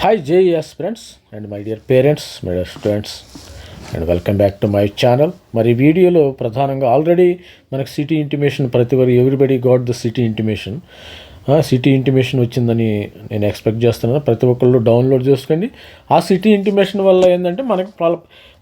Hi JS friends and my dear parents my dear students and welcome back to my channel మరి వీడియోలో ప్రధానంగా already మనకు city intimation ప్రతి ఒక్కరు everybody got the city intimation city intimation వచ్చిందని నేను expect చేస్తున్నాను. ప్రతి ఒక్కళ్ళు డౌన్లోడ్ చేసుకోండి. ఆ సిటీ ఇంటిమేషన్ వల్ల ఏంటంటే మనకి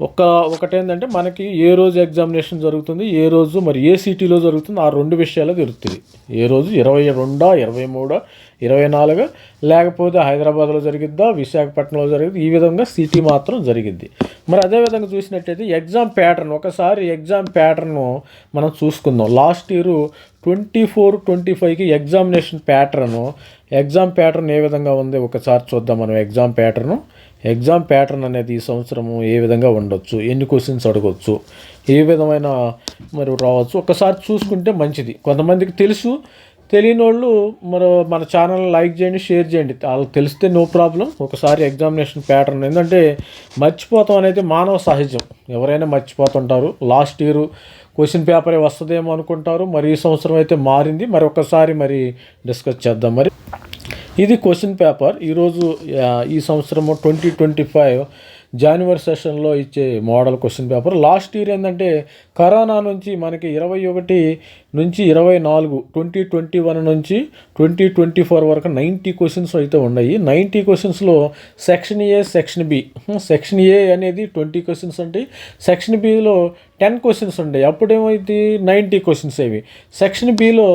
ఒక ఒకటేంటంటే మనకి ఏ రోజు ఎగ్జామినేషన్ జరుగుతుంది ఏ రోజు మరి ఏ సిటీలో జరుగుతుంది ఆ రెండు విషయాలు తెలుస్తుంది ఏ రోజు ఇరవై రెండా ఇరవై మూడా ఇరవై నాలుగు లేకపోతే హైదరాబాద్లో జరిగిద్దా విశాఖపట్నంలో జరిగింది ఈ విధంగా సిటీ మాత్రం జరిగిద్ది. మరి అదే విధంగా చూసినట్టయితే ఎగ్జామ్ ప్యాటర్న్ ఒకసారి ఎగ్జామ్ ప్యాటర్న్ మనం చూసుకుందాం. Last year twenty four twenty ఫైవ్కి ఎగ్జామినేషన్ ప్యాటర్ను ఎగ్జామ్ ప్యాటర్న్ ఏ విధంగా ఉంది? ఒకసారి చూద్దాం మనం ఎగ్జామ్ ప్యాటర్ను. ఎగ్జామ్ ప్యాటర్న్ అనేది ఈ సంవత్సరము ఏ విధంగా ఉండొచ్చు? ఎన్ని క్వశ్చన్స్ అడగవచ్చు ఏ విధమైన మరి రావచ్చు? ఒకసారి చూసుకుంటే మంచిది. కొంతమందికి తెలుసు తెలియని వాళ్ళు మరి మన ఛానల్ లైక్ చేయండి షేర్ చేయండి. వాళ్ళకి తెలిస్తే నో ప్రాబ్లం. ఒకసారి ఎగ్జామినేషన్ ప్యాటర్న్ ఏంటంటే మర్చిపోతాం అనేది మానవ సహజం. ఎవరైనా మర్చిపోతుంటారు. లాస్ట్ ఇయర్ క్వశ్చన్ పేపరే వస్తుందేమో అనుకుంటారు. మరి ఈ సంవత్సరం అయితే మారింది. మరి ఒకసారి మరి డిస్కస్ చేద్దాం. మరి ఇది క్వశ్చన్ పేపర్. ఈరోజు ఈ సంవత్సరము ట్వంటీ ట్వంటీ ఫైవ్ జాన్యువరి సెషన్లో ఇచ్చే model question paper last year ఏంటంటే కరోనా నుంచి మనకి ఇరవై ఒకటి నుంచి ఇరవై నాలుగు ట్వంటీ ట్వంటీ వన్ నుంచి ట్వంటీ ట్వంటీ ఫోర్ వరకు నైంటీ క్వశ్చన్స్ అయితే ఉన్నాయి. Ninety క్వశ్చన్స్లో section A section B section A అనేది ట్వంటీ క్వశ్చన్స్ అంటే సెక్షన్ బిలో టెన్ క్వశ్చన్స్ ఉండే. అప్పుడేమైతే నైంటీ క్వశ్చన్స్ అవి సెక్షన్ బిలో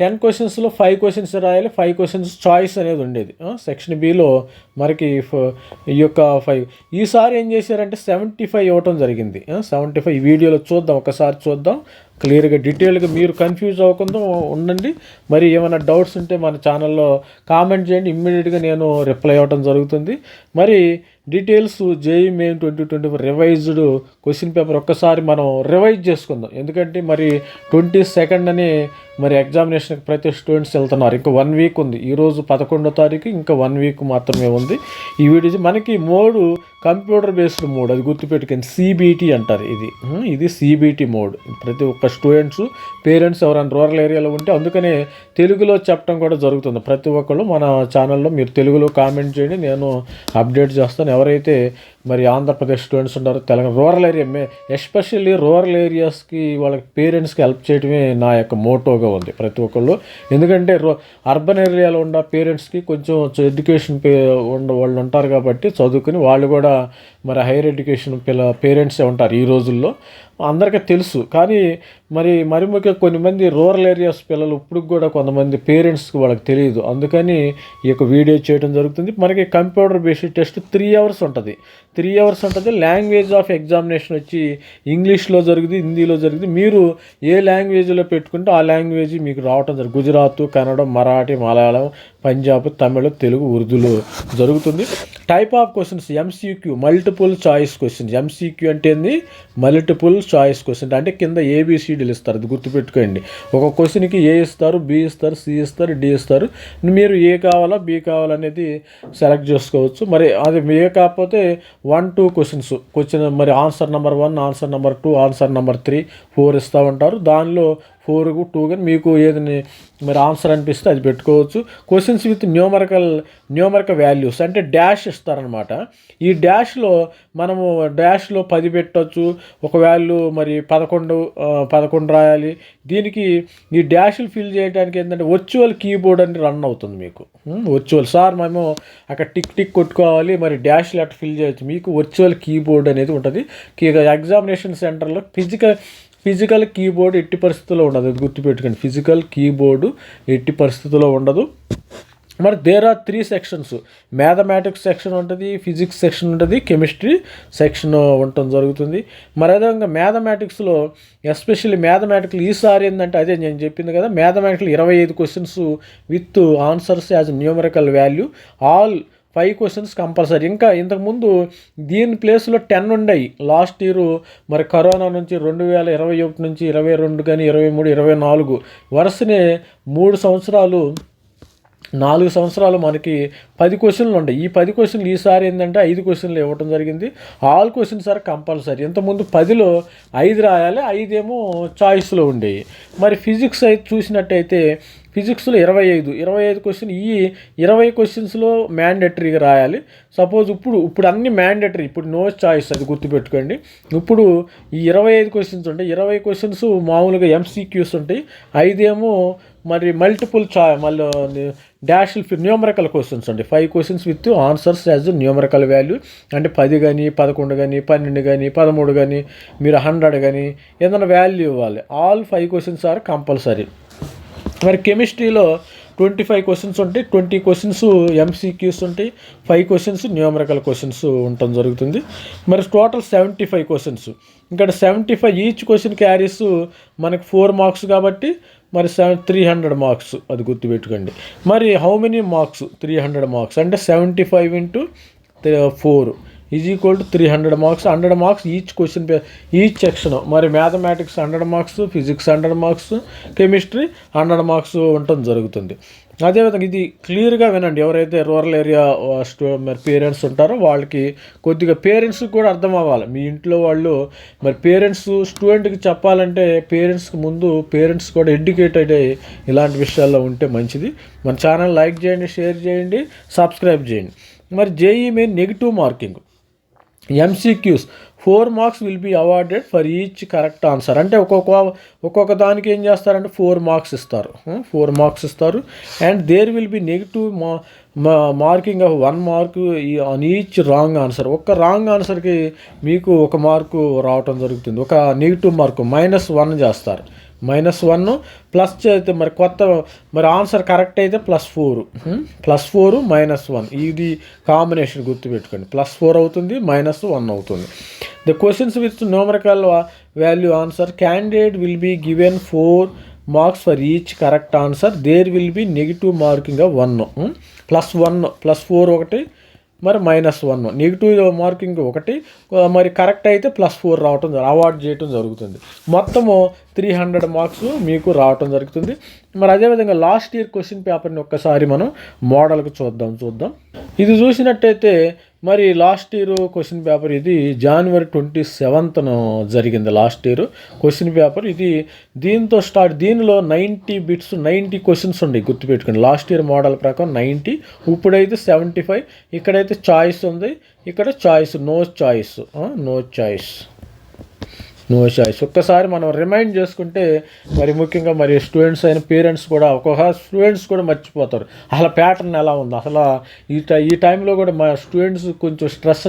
టెన్ క్వశ్చన్స్లో ఫైవ్ క్వశ్చన్స్ రాయాలి ఫైవ్ క్వశ్చన్స్ చాయిస్ అనేది ఉండేది. సెక్షన్ బిలో మనకి ఫ- ఈ యొక్క ఫైవ్ ఈసారి ఏం చేశారంటే సెవెంటీ ఫైవ్ ఇవ్వటం జరిగింది. సెవెంటీ ఫైవ్ వీడియోలో చూద్దాం ఒకసారి చూద్దాం. క్లియర్గా డీటెయిల్గా మీరు కన్ఫ్యూజ్ అవ్వకుండా ఉండండి. మరి ఏమైనా డౌట్స్ ఉంటే మన ఛానల్లో కామెంట్ చేయండి. ఇమ్మీడియట్గా నేను రిప్లై అవ్వడం జరుగుతుంది. మరి details JEE main twenty twenty four revised question paper ఒక్కసారి మనం రివైజ్ చేసుకుందాం. ఎందుకంటే మరి ట్వంటీ సెకండ్ అని మరి ఎగ్జామినేషన్కి ప్రతి స్టూడెంట్స్ వెళ్తున్నారు. ఇంకా వన్ వీక్ ఉంది. ఈరోజు పదకొండో తారీఖు ఇంకా వన్ వీక్ మాత్రమే ఉంది. ఈ వీడియో మనకి మూడు కంప్యూటర్ బేస్డ్ మోడ్ అది గుర్తుపెట్టుకోండి సిబిటి అంటారు ఇది. ఇది సిబిటి మోడ్. ప్రతి ఒక్క స్టూడెంట్స్ పేరెంట్స్ ఎవరైనా రూరల్ ఏరియాలో ఉంటే అందుకనే తెలుగులో చెప్పడం కూడా జరుగుతుంది. ప్రతి ఒక్కళ్ళు మన ఛానల్లో మీరు తెలుగులో కామెంట్ చేయండి నేను అప్డేట్ చేస్తాను. ఎవరైతే మరి ఆంధ్రప్రదేశ్ స్టూడెంట్స్ ఉంటారో తెలంగాణ రూరల్ ఏరియా మే ఎస్పెషల్లీ రూరల్ ఏరియాస్కి వాళ్ళకి పేరెంట్స్కి హెల్ప్ చేయడమే నా యొక్క మోటోగా ఉంది ప్రతి ఒక్కళ్ళు. ఎందుకంటే రూ అర్బన్ ఏరియాలో ఉన్న పేరెంట్స్కి కొంచెం ఎడ్యుకేషన్ పే ఉండ వాళ్ళు ఉంటారు కాబట్టి చదువుకుని వాళ్ళు కూడా మరి హైయర్ ఎడ్యుకేషన్ పిల్ల పేరెంట్సే ఉంటారు ఈ రోజుల్లో. అందరికీ తెలుసు. కానీ మరి మరి ముఖ్యంగా కొన్ని మంది రూరల్ ఏరియాస్ పిల్లలు ఇప్పుడు కూడా కొంతమంది పేరెంట్స్కి వాళ్ళకి తెలియదు. అందుకని ఈ యొక్క వీడియో చేయడం జరుగుతుంది. మనకి computer based test three hours ఉంటుంది. త్రీ అవర్స్ ఉంటుంది. లాంగ్వేజ్ ఆఫ్ ఎగ్జామినేషన్ వచ్చి ఇంగ్లీష్లో జరిగింది హిందీలో జరిగింది మీరు ఏ లాంగ్వేజ్లో పెట్టుకుంటే ఆ లాంగ్వేజ్ మీకు రావటం జరుగుతుంది. గుజరాత్ కన్నడ మరాఠీ మలయాళం పంజాబ్ తమిళ తెలుగు ఉర్దూలో జరుగుతుంది. Type of questions MCQ multiple choice questions MCQ అంటే ఏంది? మల్టిపుల్ చాయిస్ క్వశ్చన్ అంటే కింద ఏబిసిడీలు ఇస్తారు. అది గుర్తుపెట్టుకోండి. ఒక క్వశ్చన్కి ఏ ఇస్తారు బి ఇస్తారు సి ఇస్తారు డి ఇస్తారు. మీరు ఏ కావాలా బి కావాలనేది సెలెక్ట్ చేసుకోవచ్చు. మరి అది ఏ కాకపోతే వన్ టూ క్వశ్చన్స్ క్వశ్చన్ మరి answer number one answer number two answer number three four ఇస్తూ ఉంటారు. దానిలో ఫోర్కు టూ కానీ మీకు ఏది మరి ఆన్సర్ అనిపిస్తే అది పెట్టుకోవచ్చు. Questions with numerical numerical values అంటే డాష్ ఇస్తారనమాట ఈ డాష్లో మనము డాష్లో పది పెట్టవచ్చు ఒక వాల్యూ మరి పదకొండు పదకొండు రాయాలి. దీనికి ఈ డాష్లు ఫిల్ చేయడానికి ఏంటంటే వర్చువల్ కీబోర్డ్ అని రన్ అవుతుంది మీకు. వర్చువల్. సార్ మేము అక్కడ టిక్ టిక్ కొట్టుకోవాలి. మరి డాష్లు అట్లా ఫిల్ చేయొచ్చు. మీకు వర్చువల్ కీబోర్డ్ అనేది ఉంటుంది. ఎగ్జామినేషన్ సెంటర్లో ఫిజికల్ ఫిజికల్ కీబోర్డ్ ఎట్టి పరిస్థితుల్లో ఉండదు. అది గుర్తుపెట్టుకోండి. ఫిజికల్ కీబోర్డు ఎట్టి పరిస్థితుల్లో ఉండదు. మరి there are three sections mathematics section ఉంటుంది ఫిజిక్స్ సెక్షన్ ఉంటుంది కెమిస్ట్రీ సెక్షన్ ఉండటం జరుగుతుంది. మరి అదేవిధంగా మ్యాథమెటిక్స్లో ఎస్పెషల్లీ మ్యాథమెటిక్స్ ఈసారి ఏంటంటే అదే నేను చెప్పింది కదా మ్యాథమెటిక్స్ ఇరవై ఐదు questions with answers as numerical value all five questions compulsory ఇంకా ఇంతకుముందు దీని ప్లేస్లో టెన్ ఉన్నాయి లాస్ట్ ఇయర్ మరి కరోనా నుంచి రెండు వేల ఇరవై ఒకటి నుంచి ఇరవై రెండు కానీ ఇరవై మూడు ఇరవై నాలుగు వరుసనే మూడు సంవత్సరాలు నాలుగు సంవత్సరాలు మనకి పది క్వశ్చన్లు ఉంటాయి ఈ పది క్వశ్చన్లు ఈసారి ఏంటంటే ఐదు క్వశ్చన్లు ఇవ్వటం జరిగింది. ఆల్ క్వశ్చన్స్ ఆర్ కంపల్సరీ ఇంతకుముందు పదిలో ఐదు రాయాలి ఐదేమో చాయిస్లో ఉండేవి మరి ఫిజిక్స్ అయితే చూసినట్టయితే ఫిజిక్స్లో ఇరవై ఐదు. ఇరవై ఐదు క్వశ్చన్ ఈ ఇరవై క్వశ్చన్స్లో మ్యాండేటరీగా రాయాలి. సపోజ్ ఇప్పుడు ఇప్పుడు అన్ని మ్యాండేటరీ ఇప్పుడు నో చాయిస్ అది గుర్తుపెట్టుకోండి. ఇప్పుడు ఈ ఇరవై ఐదు క్వశ్చన్స్ ఉంటాయి. ఇరవై క్వశ్చన్స్ మామూలుగా ఎంసీక్యూస్ ఉంటాయి. ఐదేమో మరి మల్టిపుల్ చా మళ్ళీ డాష్ న్యూమరికల్ క్వశ్చన్స్ అండి five questions with answers as numerical value అంటే పది కానీ పదకొండు కానీ పన్నెండు కానీ పదమూడు కానీ మీరు హండ్రెడ్ కానీ ఏదైనా వాల్యూ ఇవ్వాలి. All five questions are compulsory మరి కెమిస్ట్రీలో ట్వంటీ ఫైవ్ క్వశ్చన్స్ ఉంటాయి. ట్వంటీ క్వశ్చన్స్ ఎంసీక్యూస్ ఉంటాయి. ఫైవ్ క్వశ్చన్స్ న్యూమరికల్ క్వశ్చన్స్ ఉండటం జరుగుతుంది. మరి టోటల్ సెవెంటీ ఫైవ్ క్వశ్చన్స్ ఇంకా seventy five each question carries మనకి ఫోర్ మార్క్స్ కాబట్టి మరి సెవెన్ త్రీ హండ్రెడ్ మార్క్స్ అది గుర్తుపెట్టుకోండి. మరి how many marks three hundred marks అంటే seventy five into four is equal to three hundred marks. Hundred marks each question each section. మరి mathematics hundred marks physics hundred marks chemistry hundred marks ఉండటం జరుగుతుంది. అదేవిధంగా ఇది క్లియర్గా వినండి. ఎవరైతే rural area మరి పేరెంట్స్ ఉంటారో వాళ్ళకి కొద్దిగా పేరెంట్స్కి కూడా అర్థం అవ్వాలి. మీ ఇంట్లో వాళ్ళు మరి పేరెంట్స్ స్టూడెంట్కి చెప్పాలంటే పేరెంట్స్కి ముందు పేరెంట్స్ కూడా ఎడ్యుకేటెడ్ అయ్యి ఇలాంటి విషయాల్లో ఉంటే మంచిది. మన ఛానల్ లైక్ చేయండి షేర్ చేయండి సబ్స్క్రైబ్ చేయండి. మరి JEE main negative marking. MCQs four marks will be awarded for each correct answer అంటే ఒక్కొక్క ఒక్కొక్క దానికి ఏం చేస్తారంటే ఫోర్ మార్క్స్ ఇస్తారు. ఫోర్ మార్క్స్ ఇస్తారు. And there will be negative మా marking of one mark on each wrong answer ఒక్క రాంగ్ ఆన్సర్కి మీకు ఒక మార్కు రావటం జరుగుతుంది. ఒక నెగిటివ్ మార్కు మైనస్ వన్ చేస్తారు. మైనస్ వన్ ప్లస్ అయితే మరి కొత్త మరి ఆన్సర్ కరెక్ట్ అయితే plus four plus four minus one ఇది కాంబినేషన్ గుర్తుపెట్టుకోండి. ప్లస్ ఫోర్ అవుతుంది మైనస్ వన్ అవుతుంది. The questions with numerical value answer candidate will be given four marks for each correct answer there will be negative marking one plus one plus four ఒకటి మరి minus one negative marking ఒకటి మరి correct అయితే plus four రావటం award చేయటం జరుగుతుంది. మొత్తము three hundred marks మీకు రావటం జరుగుతుంది. మరి అదేవిధంగా లాస్ట్ ఇయర్ క్వశ్చన్ పేపర్ని ఒక్కసారి మనం మోడల్కి చూద్దాం చూద్దాం. ఇది చూసినట్టయితే మరి లాస్ట్ ఇయర్ క్వశ్చన్ పేపర్ ఇది జనవరి ట్వంటీ సెవెంత్న జరిగింది లాస్ట్ ఇయర్ క్వశ్చన్ పేపర్ ఇది దీంతో స్టార్ట్ దీనిలో నైంటీ బిట్స్ నైంటీ క్వశ్చన్స్ ఉన్నాయి గుర్తుపెట్టుకోండి. లాస్ట్ ఇయర్ మోడల్ ప్రకారం నైంటీ ఇప్పుడైతే సెవెంటీ ఫైవ్ ఇక్కడైతే చాయిస్ ఉంది. ఇక్కడ choice no choice no choice no choice ఒక్కసారి మనం రిమైండ్ చేసుకుంటే మరి ముఖ్యంగా మరి స్టూడెంట్స్ అయిన పేరెంట్స్ కూడా ఒక్కొక్క స్టూడెంట్స్ కూడా మర్చిపోతారు. అసలు ప్యాటర్న్ ఎలా ఉంది? అసలు ఈ టై ఈ టైంలో కూడా మా స్టూడెంట్స్ కొంచెం స్ట్రెస్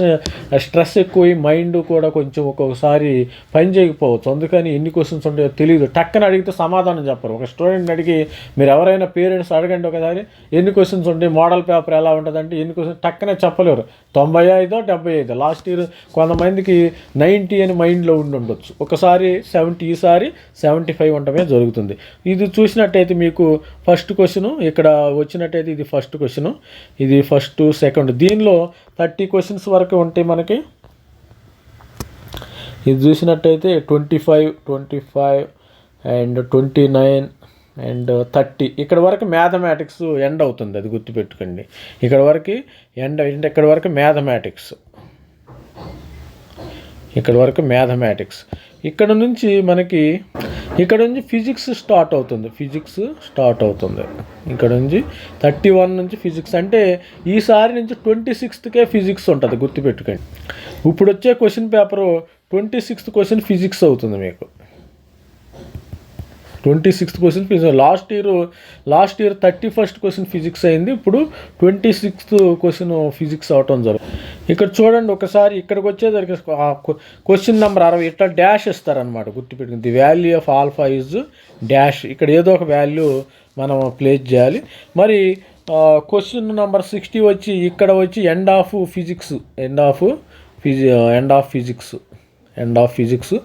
స్ట్రెస్ ఎక్కువ మైండ్ కూడా కొంచెం ఒక్కొక్కసారి పని చేయకపోవచ్చు. అందుకని ఎన్ని క్వశ్చన్స్ ఉంటాయో తెలియదు టక్కన అడిగితే సమాధానం చెప్పరు. ఒక స్టూడెంట్ అడిగి మీరు ఎవరైనా పేరెంట్స్ అడగండి ఒకసారి ఎన్ని క్వశ్చన్స్ ఉంటాయి మోడల్ పేపర్ ఎలా ఉంటుందంటే ఎన్ని క్వశ్చన్స్ టక్కనే చెప్పలేరు. తొంభై ఐదో డెబ్బై ఐదు. లాస్ట్ ఇయర్ కొంతమందికి నైంటీ అని మైండ్లో ఉండి ఉండొచ్చు. ఒకసారి సెవెంటీ ఈసారి సెవెంటీ ఫైవ్ ఉండటమే జరుగుతుంది. ఇది చూసినట్టయితే మీకు ఫస్ట్ క్వశ్చన్ ఇక్కడ వచ్చినట్టయితే ఇది ఫస్ట్ క్వశ్చన్ ఇది ఫస్ట్ సెకండ్. దీనిలో థర్టీ క్వశ్చన్స్ వరకు ఉంటాయి మనకి. ఇది చూసినట్టయితే twenty five twenty five and twenty nine and thirty. ఇక్కడ వరకు మ్యాథమెటిక్స్ ఎండ్ అవుతుంది అది గుర్తుపెట్టుకోండి. ఇక్కడ వరకు ఎండ్ ఇక్కడ వరకు మ్యాథమెటిక్స్. ఇక్కడ వరకు మ్యాథమెటిక్స్. ఇక్కడ నుంచి మనకి ఇక్కడ నుంచి ఫిజిక్స్ స్టార్ట్ అవుతుంది. ఫిజిక్స్ స్టార్ట్ అవుతుంది. ఇక్కడ నుంచి థర్టీ వన్ నుంచి ఫిజిక్స్. అంటే ఈసారి నుంచి ట్వంటీ సిక్స్త్కే ఫిజిక్స్ ఉంటుంది గుర్తుపెట్టుకోండి. ఇప్పుడు వచ్చే question paper twenty sixth question physics అవుతుంది మీకు. Twenty sixth question physics. Last year last year thirty first question physics అయింది. ఇప్పుడు ట్వంటీ సిక్స్త్ క్వశ్చన్ ఫిజిక్స్ అవటం జరుగుతుంది. ఇక్కడ చూడండి ఒకసారి ఇక్కడికి వచ్చేసరికి క్వశ్చన్ నెంబర్ అరవై ఇట్లా డాష్ ఇస్తారనమాట గుర్తుపెట్టుకుని. The value of alpha is dash. ఇక్కడ ఏదో ఒక వాల్యూ మనం ప్లేస్ చేయాలి. మరి క్వశ్చన్ నెంబర్ సిక్స్టీ వచ్చి ఇక్కడ వచ్చి end of physics end of physics end of physics end of physics.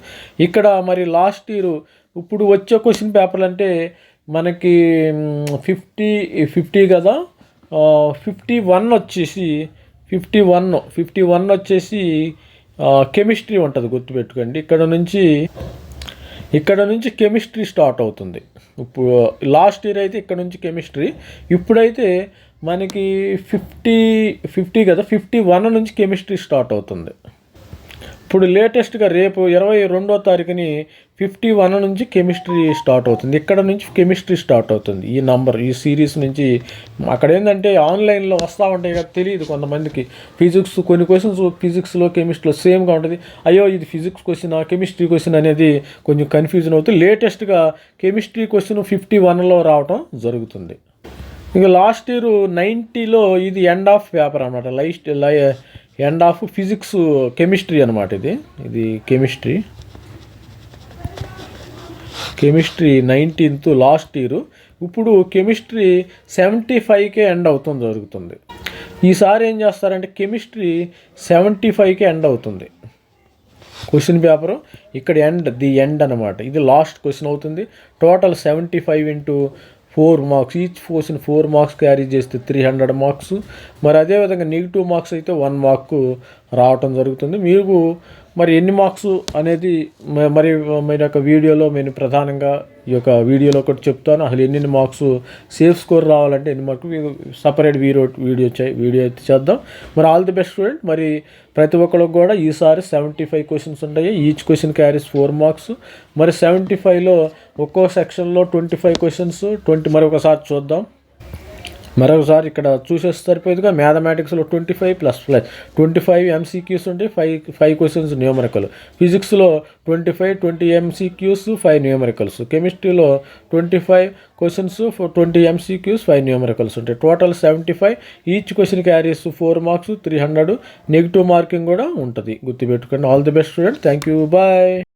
ఇక్కడ మరి లాస్ట్ ఇయర్ ఇప్పుడు వచ్చే క్వశ్చన్ పేపర్లు అంటే మనకి ఫిఫ్టీ ఫిఫ్టీ కదా? ఫిఫ్టీ వన్ వచ్చేసి ఫిఫ్టీ వన్ ఫిఫ్టీ వన్ వచ్చేసి కెమిస్ట్రీ ఉంటుంది గుర్తుపెట్టుకోండి. ఇక్కడ నుంచి ఇక్కడ నుంచి కెమిస్ట్రీ స్టార్ట్ అవుతుంది. ఇప్పుడు లాస్ట్ ఇయర్ అయితే ఇక్కడ నుంచి కెమిస్ట్రీ ఇప్పుడైతే మనకి ఫిఫ్టీ ఫిఫ్టీ కదా? ఫిఫ్టీ వన్ నుంచి కెమిస్ట్రీ స్టార్ట్ అవుతుంది. ఇప్పుడు లేటెస్ట్గా రేపు ఇరవై రెండో తారీఖుని ఫిఫ్టీ వన్ నుంచి కెమిస్ట్రీ స్టార్ట్ అవుతుంది. ఇక్కడ నుంచి కెమిస్ట్రీ స్టార్ట్ అవుతుంది. ఈ నంబర్ ఈ సిరీస్ నుంచి అక్కడ ఏంటంటే ఆన్లైన్లో వస్తూ ఉంటాయి కదా తెలియదు కొంతమందికి. ఫిజిక్స్ కొన్ని క్వశ్చన్స్ ఫిజిక్స్లో కెమిస్ట్రీలో సేమ్గా ఉంటుంది. అయ్యో ఇది ఫిజిక్స్ క్వశ్చన్ కెమిస్ట్రీ క్వశ్చన్ అనేది కొంచెం కన్ఫ్యూజన్ అవుతుంది. లేటెస్ట్గా కెమిస్ట్రీ క్వశ్చన్ ఫిఫ్టీ వన్లో రావటం జరుగుతుంది. ఇక లాస్ట్ ఇయర్ నైంటీలో ఇది ఎండ్ ఆఫ్ పేపర్ అనమాట లైస్ట్ లై ఎండ్ ఆఫ్ ఫిజిక్స్ కెమిస్ట్రీ అనమాట ఇది. ఇది chemistry chemistry nineteenth last year ఇప్పుడు కెమిస్ట్రీ సెవెంటీ ఫైవ్కే ఎండ్ అవుతుంది జరుగుతుంది. ఈసారి ఏం చేస్తారంటే కెమిస్ట్రీ సెవెంటీ ఫైవ్కే ఎండ్ అవుతుంది. క్వశ్చన్ పేపరు ఇక్కడ ఎండ్ ది ఎండ్ అనమాట ఇది లాస్ట్ క్వశ్చన్ అవుతుంది. Total seventy five into four marks. Each question four marks carry చేస్తే త్రీ హండ్రెడ్ మార్క్స్ మరి అదేవిధంగా నెగిటివ్ మార్క్స్ అయితే వన్ మార్క్ రావటం జరుగుతుంది. మీకు మరి ఎన్ని మార్క్స్ అనేది మరి మీరు యొక్క వీడియోలో నేను ప్రధానంగా ఈ యొక్క వీడియోలో ఒకటి చెప్తాను. అసలు ఎన్ని మార్క్స్ సేఫ్ స్కోర్ రావాలంటే ఎన్ని marks separate video video video అయితే చేద్దాం. మరి ఆల్ ది బెస్ట్ స్టూడెంట్. మరి ప్రతి ఒక్కరికి కూడా ఈసారి సెవెంటీ ఫైవ్ క్వశ్చన్స్ ఉంటాయి. Each question carries four marks. మరి సెవెంటీ ఫైవ్లో ఒక్కో సెక్షన్లో ట్వంటీ ఫైవ్ క్వశ్చన్స్. ట్వంటీ మరి ఒకసారి చూద్దాం. మరొకసారి ఇక్కడ చూసే సరిపోయేదిగా మ్యాథమెటిక్స్లో twenty five plus plus twenty five MCQs ఉంటాయి ఫైవ్ ఫైవ్ క్వశ్చన్స్ న్యూమరికల్ ఫిజిక్స్లో twenty five twenty MCQs five numericals కెమిస్ట్రీలో twenty five questions twenty MCQs five numericals ఉంటాయి total seventy five each question carries four marks three hundred negative marking కూడా ఉంటుంది. గుర్తుపెట్టుకోండి. All the best student thank you bye